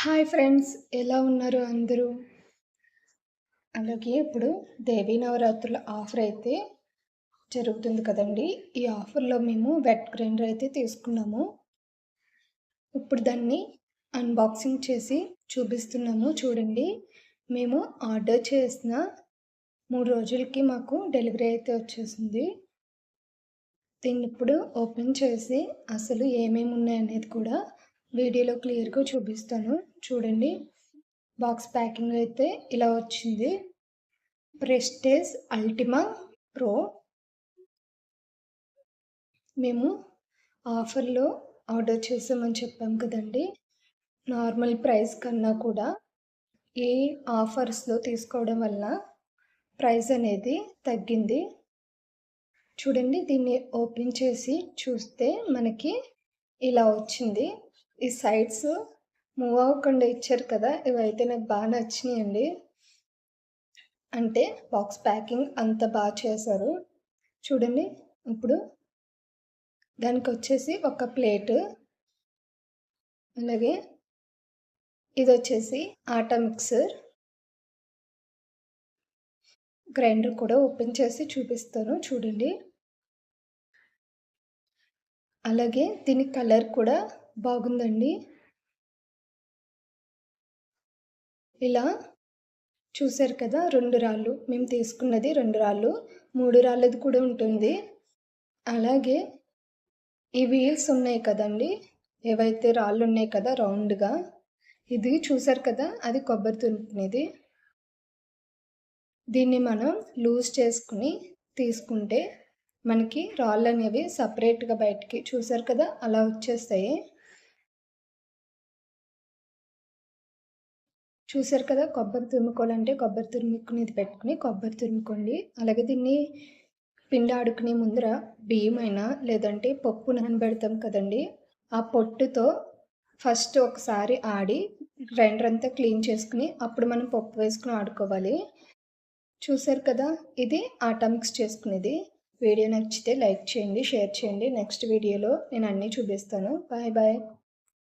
Hi friends ఎలా ఉన్నారు అందరూ? అలాగే ఇప్పుడు దేవీ నవరాత్రుల ఆఫర్ అయితే జరుగుతుంది కదండి. ఈ ఆఫర్లో మేము వెట్ గ్రైండర్ అయితే తీసుకున్నాము. ఇప్పుడు దాన్ని అన్బాక్సింగ్ చేసి చూపిస్తున్నాము చూడండి. మేము ఆర్డర్ చేసిన మూడు రోజులకి మాకు డెలివరీ అయితే వచ్చేసింది. దీన్ని ఇప్పుడు ఓపెన్ చేసి అసలు ఏమేమి ఉన్నాయనేది కూడా వీడియోలో క్లియర్గా చూపిస్తాను. చూడండి. బాక్స్ ప్యాకింగ్ అయితే ఇలా వచ్చింది. Prestige Ultima Pro. మేము ఆఫర్లో ఆర్డర్ చేసామని చెప్పాం కదండి. నార్మల్ ప్రైస్ కన్నా కూడా ఈ ఆఫర్స్లో తీసుకోవడం వల్ల ప్రైస్ అనేది తగ్గింది. చూడండి. దీన్ని ఓపెన్ చేసి చూస్తే మనకి ఇలా వచ్చింది. ఈ సైడ్స్ మూవ్ అవ్వకుండా ఇచ్చారు కదా ఇవైతే నాకు బాగా నచ్చినాయండి. అంటే బాక్స్ ప్యాకింగ్ అంత బాగా చేశారు. చూడండి ఇప్పుడు దానికి వచ్చేసి ఒక ప్లేటు. అలాగే ఇది వచ్చేసి ఆటా మిక్సర్. గ్రైండర్ కూడా ఓపెన్ చేసి చూపిస్తాను చూడండి. అలాగే దీని కలర్ కూడా బాగుందండి. ఇలా చూసారు కదా రెండు రాళ్ళు. మేము తీసుకున్నది రెండు రాళ్ళు. మూడు రాళ్ళది కూడా ఉంటుంది. అలాగే ఈ వీల్స్ ఉన్నాయి కదండి. ఏవైతే రాళ్ళు ఉన్నాయి కదా రౌండ్గా ఇది చూసారు కదా అది కొబ్బరి తురుపునేది దీన్ని మనం లూజ్ చేసుకుని తీసుకుంటే మనకి రాళ్ళు అనేవి సపరేట్గా బయటికి చూసారు కదా అలా వచ్చేస్తాయి. చూసారు కదా కొబ్బరి తురుముకోవాలంటే కొబ్బరి తురుముకునేది పెట్టుకుని కొబ్బరి తురుముకోండి. అలాగే దీన్ని పిండి ఆడుకునే ముందర బియ్యం అయినా లేదంటే పప్పు నానబెడతాం కదండి. ఆ పొట్టుతో ఫస్ట్ ఒకసారి ఆడి గ్రైండర్ అంతా క్లీన్ చేసుకుని అప్పుడు మనం పప్పు వేసుకుని ఆడుకోవాలి. చూసారు కదా ఇది ఆటా మిక్స్ చేసుకునేది. వీడియో నచ్చితే లైక్ చేయండి షేర్ చేయండి. నెక్స్ట్ వీడియోలో నేను అన్నీ చూపిస్తాను. Bye bye.